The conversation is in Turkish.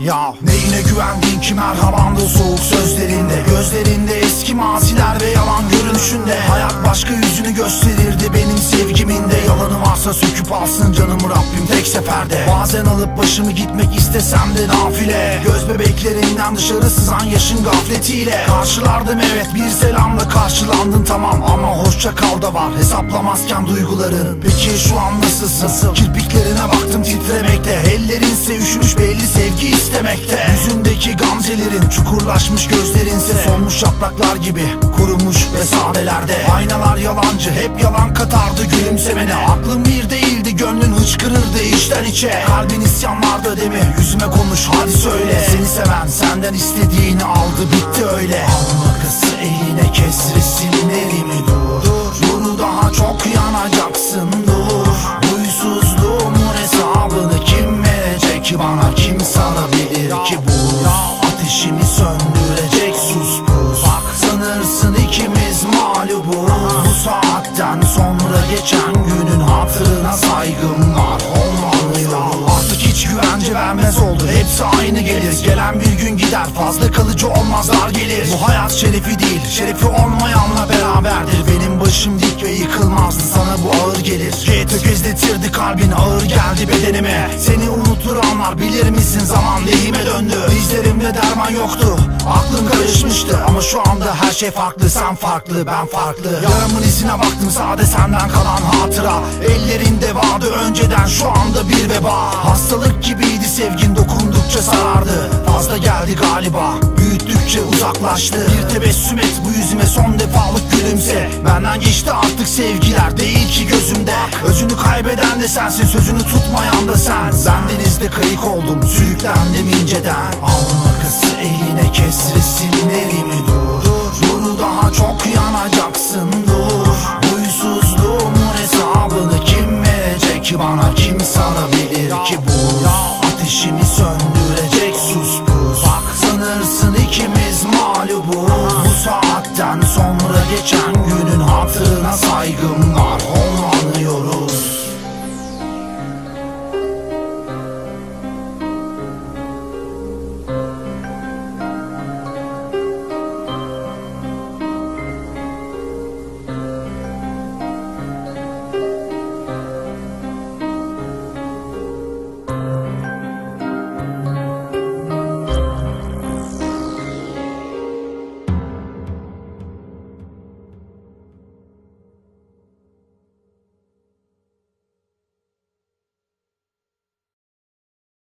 Ya. Neyine güvendin ki merhabanda soğuk sözlerinde? Gözlerinde eski maziler ve yalan görünüşünde. Hayat başka yüzünü gösterirdi benim sevgimin de Yalanı varsa söküp alsın canımı Rabbim tek seferde. Bazen alıp başımı gitmek istesem de nafile. Göz bebeklerinden dışarı sızan yaşın gafletiyle. Karşılardım evet bir selamla karşılandın tamam. Ama hoşça kal da var hesaplamazken duyguların. Peki şu an nasılsın? Kirpiklerine istemekte Yüzündeki gamzelerin çukurlaşmış gözlerinse Solmuş yapraklar gibi kurumuş ve sadelerde Aynalar yalancı hep yalan katardı gülümsemene. Aklım bir değildi gönlün hıçkırırdı içten içe. Kalbin isyanlarda değil mi? Yüzüme konuş hadi söyle. Seni seven senden istediğini aldı bitti öyle. Al makası eline kes resimlerimi dur verecek bana kim sarabilir ki bu? Ateşimi söndürecek sus pus Bak sanırsın ikimiz mağlubuz. Bu saatten sonra geçen günün hatırına saygım var. Olmalıyım Artık hiç güvence vermez oldu. Hepsi aynı gelir. Gelen bir gün gider. Fazla kalıcı olmazlar gelir. Bu hayat şerefi değil. Şerefi olmayanla beraberdir. Benim başım dik ve yıkılmazdı Sana bu ağır gelir. Tökezletirdi kalbin ağır geldi bedenime. Seni unutur anlar bilir misin? Zaman lehime döndü. Dizlerimde derman yoktu Aklım karışmıştı. Ama şu anda her şey farklı Sen farklı ben farklı. Yaramın izine baktım sade senden kalan hatıra. Ellerinde vardı önceden şu anda bir veba. Hastalık gibiydi sevgin dokundukça sarardı. Fazla geldi galiba büyüttükçe uzaklaştı. Bir tebessüm et bu yüzüme son defalık gülümse. Benden geçti artık sevgiler değil ki gözümde Özünü kaybeden de sensin sözünü tutmayan da sen Ben denizde kayık oldum sürüklendim inceden. Al makası eline kes resimlerimi dur. Bunu daha çok yanacaksın dur. Huysuzluğumun hesabını kim verecek? Bana kim sarabilir ki bu? Ateşimi söndürecek sus pus Bak sanırsın ikimiz mağlubuz. Bu saatten sonra geçen günün hatırına saygım var